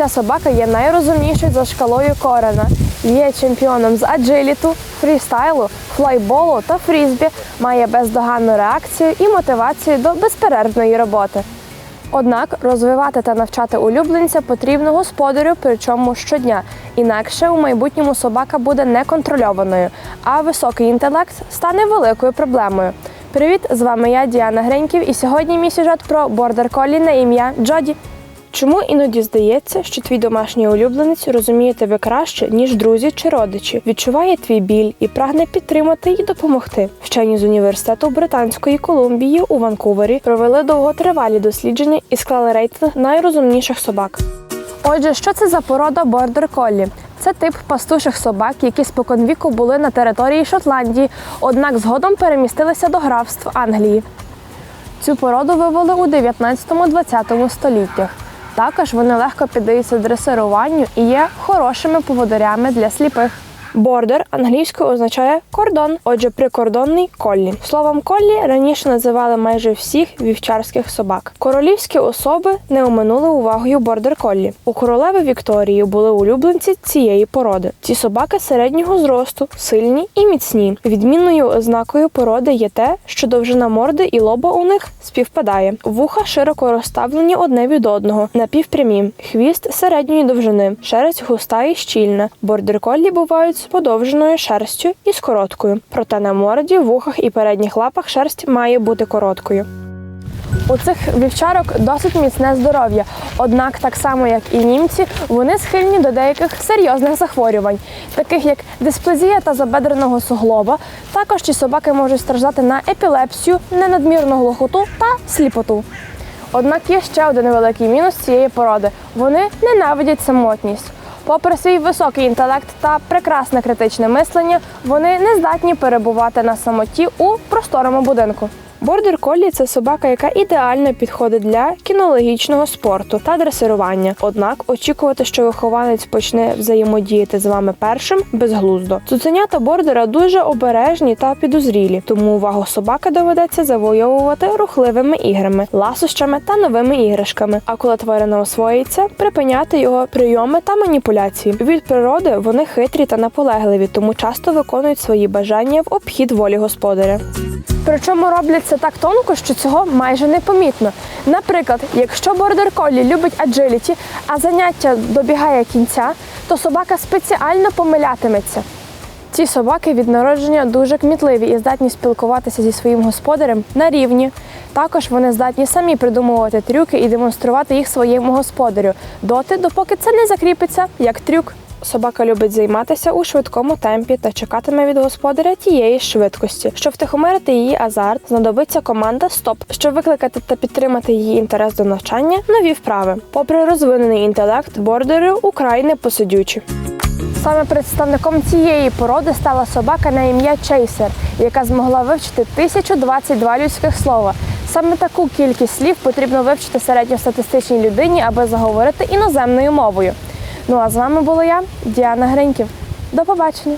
Ця собака є найрозумнішою за шкалою Корена. Є чемпіоном з аджиліту, фрістайлу, флайболу та фрізбі, має бездоганну реакцію і мотивацію до безперервної роботи. Однак розвивати та навчати улюбленця потрібно господарю, причому щодня. Інакше у майбутньому собака буде неконтрольованою, а високий інтелект стане великою проблемою. Привіт, з вами я, Діана Гриньків, і сьогодні мій сюжет про бордер колі на ім'я Джоді. Чому іноді здається, що твій домашній улюбленець розуміє тебе краще, ніж друзі чи родичі, відчуває твій біль і прагне підтримати і допомогти. Вчені з університету Британської Колумбії у Ванкувері провели довготривалі дослідження і склали рейтинг найрозумніших собак. Отже, що це за порода бордер коллі? Це тип пастуших собак, які споконвіку були на території Шотландії, однак згодом перемістилися до графств Англії. Цю породу вивели у 19-20 століттях. Також вони легко піддаються дресируванню і є хорошими поводирями для сліпих. Бордер англійською означає кордон, отже, прикордонний коллі. Словом коллі раніше називали майже всіх вівчарських собак. Королівські особи не оминули увагою бордер коллі. У королеви Вікторії були улюбленці цієї породи. Ці собаки середнього зросту, сильні і міцні. Відмінною ознакою породи є те, що довжина морди і лоба у них співпадає. Вуха широко розставлені одне від одного, напівпрямі, хвіст середньої довжини, шерсть густа і щільна. Бордер коллі бувають з подовженою шерстю і з короткою. Проте на морді, вухах і передніх лапах шерсть має бути короткою. У цих вівчарок досить міцне здоров'я, однак, так само як і німці, вони схильні до деяких серйозних захворювань, таких як дисплазія та забедреного суглоба. Також ці собаки можуть страждати на епілепсію, ненадмірну глухоту та сліпоту. Однак є ще один великий мінус цієї породи: вони ненавидять самотність. Попри свій високий інтелект та прекрасне критичне мислення, вони не здатні перебувати на самоті у просторому будинку. Бордер коллі це собака, яка ідеально підходить для кінологічного спорту та дресирування. Однак очікувати, що вихованець почне взаємодіяти з вами першим безглуздо. Цуценята бордера дуже обережні та підозрілі, тому увагу собаки доведеться завойовувати рухливими іграми, ласощами та новими іграшками. А коли тварина освоїться, припиняти його прийоми та маніпуляції. Від природи вони хитрі та наполегливі, тому часто виконують свої бажання в обхід волі господаря. Причому роблять це так тонко, що цього майже не помітно. Наприклад, якщо бордер коллі любить аджиліті, а заняття добігає кінця, то собака спеціально помилятиметься. Ці собаки від народження дуже кмітливі і здатні спілкуватися зі своїм господарем на рівні. Також вони здатні самі придумувати трюки і демонструвати їх своєму господарю доти, допоки це не закріпиться як трюк. Собака любить займатися у швидкому темпі та чекатиме від господаря тієї швидкості. Щоб втихомирити її азарт, знадобиться команда Стоп, щоб викликати та підтримати її інтерес до навчання, нові вправи. Попри розвинений інтелект, бордери украй непосидючі. Саме представником цієї породи стала собака на ім'я Чейсер, яка змогла вивчити 1022 людських слова. Саме таку кількість слів потрібно вивчити середньостатистичній людині, аби заговорити іноземною мовою. Ну а з вами була я, Діана Гриньків. До побачення!